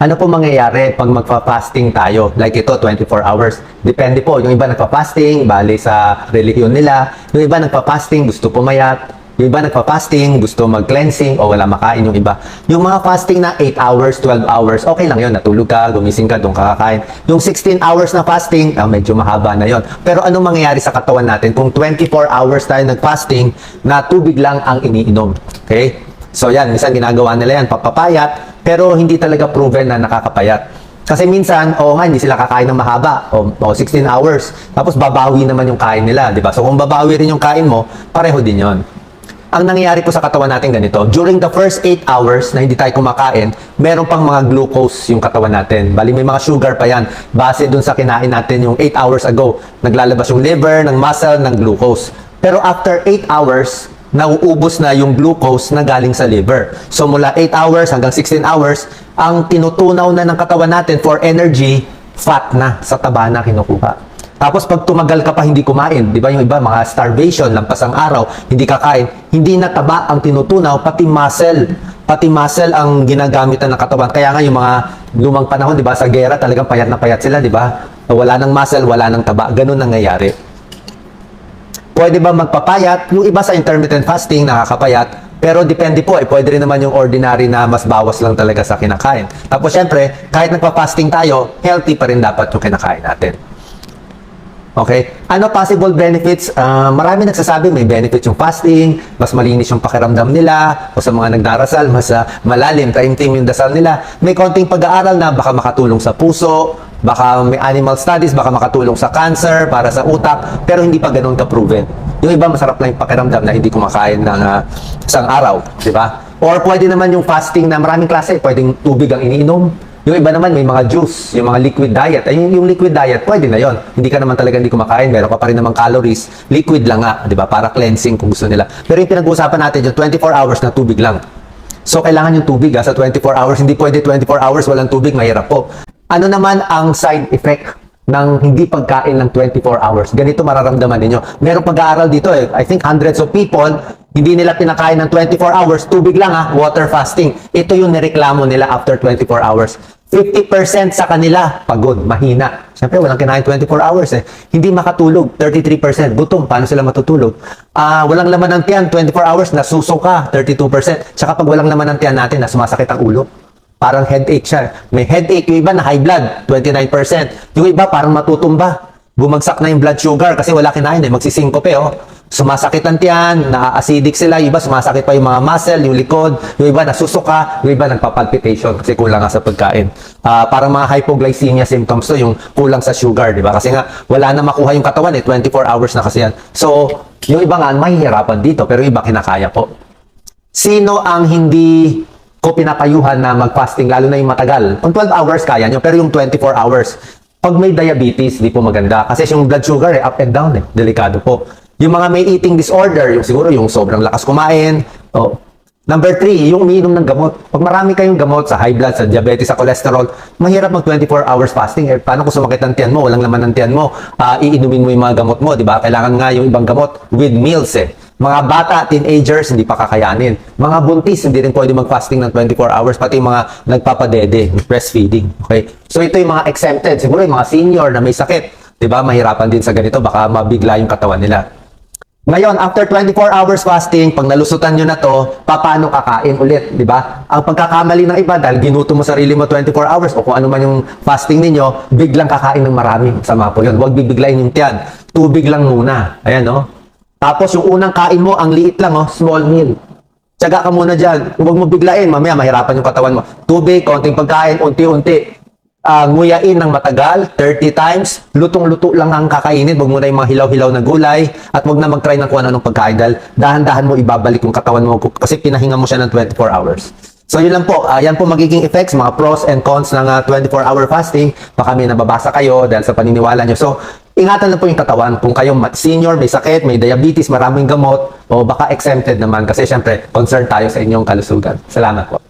Ano po mangyayari pag magpa-fasting tayo? Like ito, 24 hours. Depende po. Yung iba nagpa-fasting, bali sa religion nila. Yung iba nagpa-fasting, gusto pumayat. Yung iba nagpa-fasting, gusto mag-cleansing o wala makain yung iba. Yung mga fasting na 8 hours, 12 hours, okay lang yun. Natulog ka, gumising ka, doon ka kakain. Yung 16 hours na fasting, ah, medyo mahaba na yon. Pero anong mangyayari sa katawan natin kung 24 hours tayo nag-fasting na tubig lang ang iniinom? Okay? So yan, minsan ginagawa nila yan, papapayat, pero hindi talaga proven na nakakapayat. Kasi minsan, oo nga, hindi sila kakain ng mahaba. O, o 16 hours. Tapos babawi naman yung kain nila, di ba? So kung babawi rin yung kain mo, pareho din yon. Ang nangyayari po sa katawan natin ganito, during the first 8 hours na hindi tayo kumakain, meron pang mga glucose yung katawan natin. Bali may mga sugar pa yan. Base dun sa kinain natin yung 8 hours ago. Naglalabas yung liver, ng muscle, ng glucose. Pero after 8 hours, nauubos na yung glucose na galing sa liver. So mula 8 hours hanggang 16 hours, ang tinutunaw na ng katawan natin for energy, fat na sa taba na kinukuha. Tapos pag tumagal ka pa hindi kumain, di ba yung iba mga starvation, lampas ang araw, hindi kakain, hindi na taba ang tinutunaw, pati muscle. Pati muscle ang ginagamitan ng katawan. Kaya nga yung mga lumang panahon, di ba, sa gera talagang payat na payat sila, di ba? Wala ng muscle, wala ng taba. Ganun nangyayari. Pwede ba magpapayat? Yung iba sa intermittent fasting, nakakapayat. Pero depende po, eh, pwede rin naman yung ordinary na mas bawas lang talaga sa kinakain. Tapos syempre, kahit nagpa-fasting tayo, healthy pa rin dapat yung kinakain natin. Okay? Ano possible benefits? Ah, marami nagsasabi may benefits yung fasting, mas malinis yung pakiramdam nila, o sa mga nagdarasal, mas ah, malalim, taimtim yung dasal nila. May konting pag-aaral na baka makatulong sa puso, baka may animal studies, baka makatulong sa cancer, para sa utak, pero hindi pa ganun ka-proven. Yung iba masarap lang yung pakiramdam na hindi kumakain ng ah, isang araw, di ba? Or pwede naman yung fasting na maraming klase, pwedeng tubig ang iniinom, yung iba naman may mga juice, yung mga liquid diet. Ay, yung, liquid diet, pwede na yon. Hindi ka naman talaga hindi kumakain, meron ka pa rin naman calories. Liquid lang nga, di ba? Para cleansing kung gusto nila. Pero yung pinag-uusapan natin, yung 24 hours na tubig lang. So, kailangan yung tubig ha, sa 24 hours. Hindi pwede 24 hours walang tubig, mahirap po. Ano naman ang side effect ng hindi pagkain ng 24 hours? Ganito mararamdaman ninyo. Merong pag-aaral dito eh. I think hundreds of people, hindi nila pinakain ng 24 hours, tubig lang ha, water fasting. Ito yung nireklamo nila after 24 hours. 50% sa kanila, pagod, mahina. Siyempre, walang kinain 24 hours eh. Hindi makatulog, 33%. Gutom, paano sila matutulog? Ah, walang laman ng tiyan, 24 hours, nasusuka, 32%. Tsaka pag walang laman ng tiyan natin, na sumasakit ang ulo. Parang headache siya. May headache, yung iba na high blood, 29%. Yung iba parang matutumba. Bumagsak na yung blood sugar kasi wala kinain eh, magsisingkope oh. Sumasakit ang tiyan, na-acidic sila, yung iba sumasakit pa yung mga muscle, yung likod, yung iba nasusuka, yung iba nagpapalpitation kasi kulang nga sa pagkain. Ah, parang mga hypoglycemia symptoms to, yung kulang sa sugar, di ba? Kasi nga, wala na makuha yung katawan eh, 24 hours na kasi yan. So, yung iba nga, mahihirapan dito, pero iba kinakaya po. Sino ang hindi ko pinapayuhan na mag-fasting, lalo na yung matagal? Kung 12 hours, kaya nyo, pero yung 24 hours, pag may diabetes, di po maganda. Kasi yung blood sugar, eh, up and down, eh. Delikado po. Yung mga may eating disorder, yung siguro yung sobrang lakas kumain. Oh. Number three, yung umiinom ng gamot. Pag marami kayong gamot sa high blood, sa diabetes, sa cholesterol, mahirap mag 24 hours fasting. Eh, paano kung sumakit ang tiyan mo, walang laman ng tiyan mo, ah, iinumin mo yung mga gamot mo, di ba? Kailangan nga yung ibang gamot with meals eh. Mga bata, teenagers, hindi pa kakayanin. Mga buntis, hindi rin pwede mag-fasting ng 24 hours, pati yung mga nagpapadede, breastfeeding. Okay? So ito yung mga exempted. Siguro yung mga senior na may sakit, di ba? Mahirapan din sa ganito, baka mabigla yung katawan nila. Ngayon, after 24 hours fasting, pag nalusutan nyo na to, paano kakain ulit, di ba? Ang pagkakamali ng iba, dahil ginuto mo sarili mo 24 hours o kung ano man yung fasting ninyo, biglang kakain ng marami. Sama po yun. Huwag bibiglayin yung tiyan. Tubig lang muna. Ayan, no? Tapos yung unang kain mo, ang liit lang, oh, small meal. Tsaga ka muna dyan. Huwag mo biglain. Mamaya, mahirapan yung katawan mo. Tubig, konting pagkain, unti-unti. Ah, nguyain ng matagal, 30 times. Lutong-luto lang ang kakainin. Huwag mo na yung mga hilaw-hilaw na gulay. At huwag na mag-try ng kung ano-anong pagkain. Dahil dahan-dahan mo ibabalik yung katawan mo kasi pinahinga mo siya ng 24 hours. So yun lang po, Ah, yan po magiging effects, mga pros and cons ng 24-hour fasting. Baka may nababasa kayo dahil sa paniniwala nyo. So, ingatan lang po yung katawan. Kung kayo ma- senior, may sakit, may diabetes, maraming gamot, o baka exempted naman kasi syempre, concerned tayo sa inyong kalusugan. Salamat po.